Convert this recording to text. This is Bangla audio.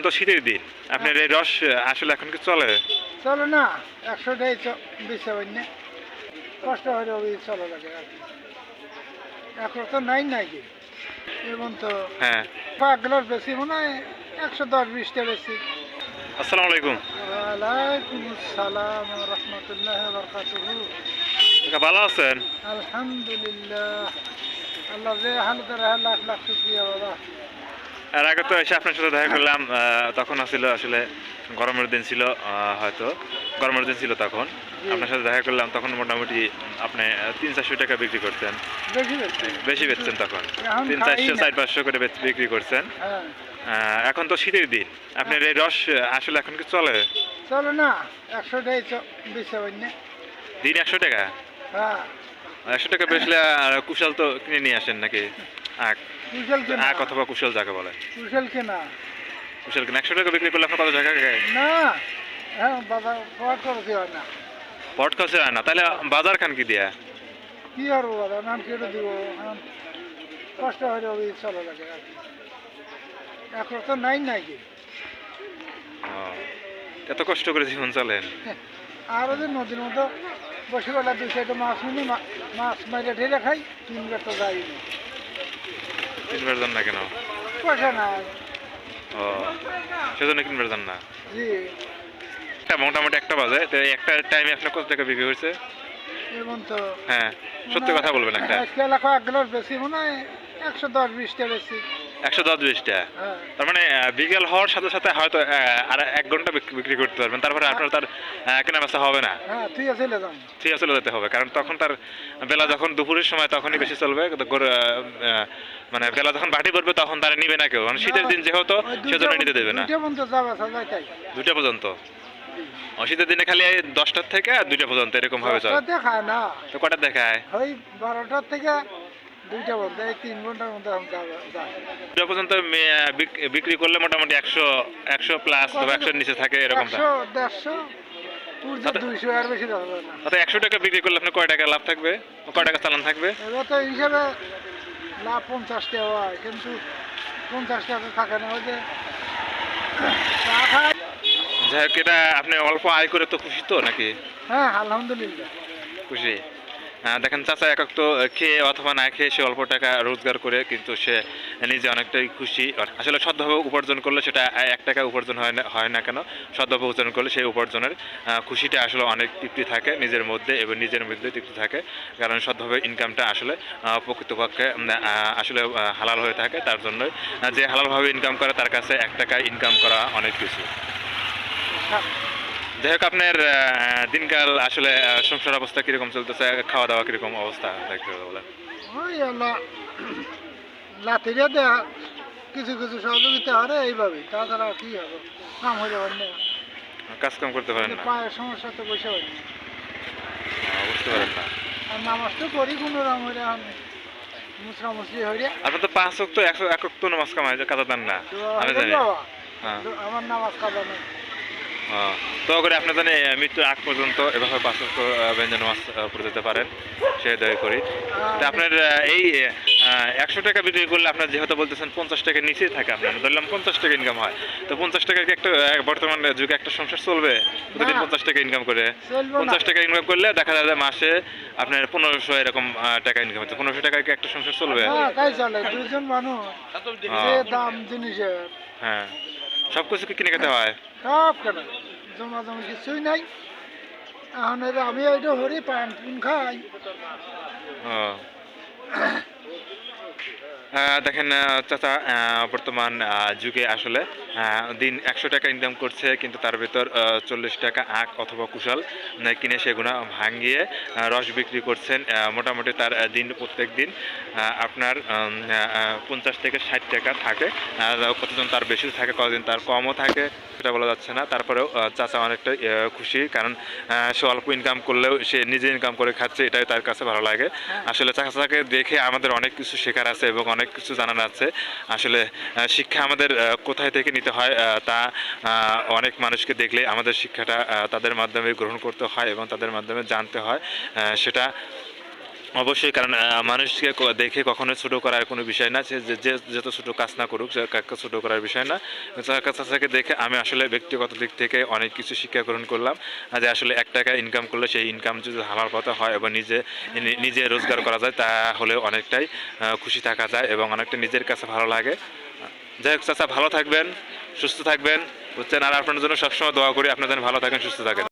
এখন তো শীতের দিন। আপনার এই রস আসলে এখন কি চলে? চলো না একশোটাই বেশি হয় না কষ্ট হলে ওই চলো লাগে আর এখন তো নাই নাই কি এবং তো হ্যাঁ। পাঁচ গ্লাস বেশি মনে হয় একশো দশ বিশটা বেশি। আসসালামু আলাইকুম। ওয়ালাইকুম আসসালাম রহমতুল্লাহ বরকাতুহু। ভালো আছেন? আলহামদুলিল্লাহ। আল্লাহ যে হালতে রাখা লাখ লাখ শুক্রিয়া বাবা। এর আগে তো এসে আপনার সাথে দেখা করলাম তখন আসলে আসলে গরমের দিন ছিল হয়তো। গরমের দিন ছিল তখন। আপনার সাথে দেখা করলাম তখন মোটামুটি আপনি তিন চারশো টাকা বিক্রি করতেন। বেশি বেচছেন তখন। তিন চারশো চার পাঁচশো করে বিক্রি করছেন। হ্যাঁ। এখন তো শীতের দিন। আপনার এই রস আসলে এখন কি চলে? চলো না হয় না দিন একশো টাকা? হ্যাঁ। একশো টাকা বেচলে আর কুশাল তো কিনে নিয়ে আসেন নাকি? আখ কুশল কেনা। আখ অথবা কুশল যাকে বলে। কুশল কেনা। কুশল কিনে একশো টাকা বিক্রি করলে আপনার কত টাকা না হ্যাঁ হয় না। পট খরচে হয় না তাহলে বাজার খান কি দিয়া? কি আর বাবা নাম কেটে দিব কষ্ট চলো লাগে আর কি। এখন তো নাই নাই। কি এত কষ্ট করে জীবন চলেন। আরও যে নদীর মতো বসে বেলা দুই সাইডে মাছ নিয়ে মাছ মাইরে ঢেলে খাই তিনবার তো যাই কিনবার যান না কেন? পয়সা নাই। ও সেজন্য কিনবার যান না? জি। মোটামুটি একটা বাজে। তো একটা টাইমে আপনার কত টাকা বিক্রি হয়েছে? হ্যাঁ সত্যি কথা বলবেন একটা। এক গ্লাস বেশি মনে হয় একশো দশ বিশটা বেশি। একশো দশ বিশটা। হ্যাঁ তার মানে বিকেল হওয়ার সাথে সাথে হয়তো আর এক ঘণ্টা বিক- বিক্রি করতে পারবেন। তারপরে আপনার তার কেনা বেচা হবে না। হ্যাঁ ঠিক আছে চলে যেতে হবে। কারণ তখন তার বেলা যখন দুপুরের সময় তখনই বেশি চলবে। মানে বেলা যখন বাটি পড়বে তখন তারা নিবে না কেউ। কারণ শীতের দিন যেহেতু সেজন্য নিতে দেবে না। দুইটা পর্যন্ত শীতের দিনে খালি দশটার থেকে আর দুইটা পর্যন্ত এরকম ভাবে চলে। দেখায় না। তো কটা দেখায়? ওই বারোটার থেকে দুইটা এই তিন ঘণ্টার মধ্যে যাই পর্যন্ত বিক্রি করলে মোটামুটি একশো একশো প্লাস অথবা একশোর নিচে থাকে এরকম দেড়শো একশো টাকা বিক্রি করলে আপনার কয় টাকা লাভ থাকবে? কয় টাকা চালান থাকবে? তো হিসাবে লাভ পঞ্চাশ টাকা হয় কিন্তু পঞ্চাশ টাকা থাকে না ওই যে যাই হোক এটা আপনি অল্প আয় করে তো খুশি তো নাকি? হ্যাঁ আলহামদুলিল্লাহ। খুশি? দেখেন চাচা এক তো খেয়ে অথবা না খেয়ে সে অল্প টাকা রোজগার করে, কিন্তু সে নিজে অনেকটাই খুশি। আসলে সদ্ভাবে উপার্জন করলে সেটা এক টাকা উপার্জন হয় না হয় না কেন? সদ্ভাবে উপার্জন করলে সেই উপার্জনের খুশিটা আসলে অনেক তৃপ্তি থাকে নিজের মধ্যে এবং নিজের মধ্যে তৃপ্তি থাকে, কারণ সদ্ভাবে ইনকামটা আসলে প্রকৃতপক্ষে আসলে হালাল হয়ে থাকে। তার জন্য যে হালালভাবে ইনকাম করে, তার কাছে এক টাকা ইনকাম করা অনেক কিছু যাই হোক আপনার দিনকাল আসলে সংসার অবস্থা কীরকম চলতেছে? খাওয়া দাওয়া কীরকম অবস্থা? দেখতে বলেন। লাতিরে দেয়া কিছু কিছু সহযোগিতা হরে এইভাবে। তাছাড়া কি হবে? কাম হয়ে যাবে না। কাজ কাম করতে পারেন না। পায়ের সমস্যা তো বসে হয় না। বুঝতে পারেন না। আর নামাজ তো করি কোনো রকম হইলে মুসরা মুসরি হইলে আপনার তো পাঁচ একশো এক অক্ট নামাজ কামাই কাজা দেন না। আমি জানি। হ্যাঁ। আমার নামাজ কাজা নেই। তো করে আপনি জানি মৃত্যুর আগ পর্যন্ত এভাবে পাঁচ ব্যঞ্জন আহ, পড়ে যেতে পারেন। সে দয় করি। তা আপনার এই একশো টাকা বিক্রি করলে আপনার যেহেতু বলতেছেন পঞ্চাশ টাকার নিচেই থাকে আপনার। ধরলাম পঞ্চাশ টাকা ইনকাম হয়। তো পঞ্চাশ টাকা কি একটা বর্তমান যুগে একটা সংসার চলবে? প্রতিদিন পঞ্চাশ টাকা ইনকাম করে। পঞ্চাশ টাকা ইনকাম করলে দেখা যায় মাসে আপনার পনেরোশো এরকম টাকা ইনকাম হচ্ছে। পনেরোশো টাকায় কি একটা সংসার চলবে? হ্যাঁ। সব কিছু কি কিনে খেতে হয়? সব কেনা। জমা জমি কিছুই নাই। এখন আমি এইটা হরি পান পুন খাই। দেখেন চাচা আহ, বর্তমান যুগে আসলে দিন একশো টাকা ইনকাম করছে, কিন্তু তার ভেতর চল্লিশ টাকা আখ অথবা কুশাল কিনে সেগুলো ভাঙিয়ে রস বিক্রি করছেন মোটামুটি তার দিন প্রত্যেক দিন আপনার পঞ্চাশ থেকে ষাট টাকা থাকে। কতজন তার বেশি থাকে কতদিন তার কমও থাকে, সেটা বলা যাচ্ছে না। তারপরেও চাচা অনেকটা খুশি, কারণ সে অল্প ইনকাম করলেও সে নিজে ইনকাম করে খাচ্ছে, এটাই তার কাছে ভালো লাগে। আসলে চাচাকে দেখে আমাদের অনেক কিছু শেখার আছে এবং অনেক কিছু জানার আছে। আসলে শিক্ষা আমাদের কোথায় থেকে নিতে হয় তা অনেক মানুষকে দেখলে আমাদের শিক্ষাটা তাদের মাধ্যমে গ্রহণ করতে হয় এবং তাদের মাধ্যমে জানতে হয় সেটা অবশ্যই, কারণ মানুষকে দেখে কখনোই ছোটো করার কোনো বিষয় না যে, যে- যত ছোট কাজ না করুক, সে কাউকে ছোট করার বিষয় না। চাচা চাচাকে দেখে আমি আসলে ব্যক্তিগত দিক থেকে অনেক কিছু শিক্ষা গ্রহণ করলাম যে আসলে এক টাকা ইনকাম করলে সেই ইনকাম যদি হালাল পথে হয় এবং নিজে নিজে রোজগার করা যায় তাহলে অনেকটাই খুশি থাকা যায় এবং অনেকটা নিজের কাছে ভালো লাগে। যাই হোক, চাচা, ভালো থাকবেন, সুস্থ থাকবেন। বুঝছেন? আর আপনার জন্য সবসময় দোয়া করি, আপনার যেন ভালো থাকেন, সুস্থ থাকেন।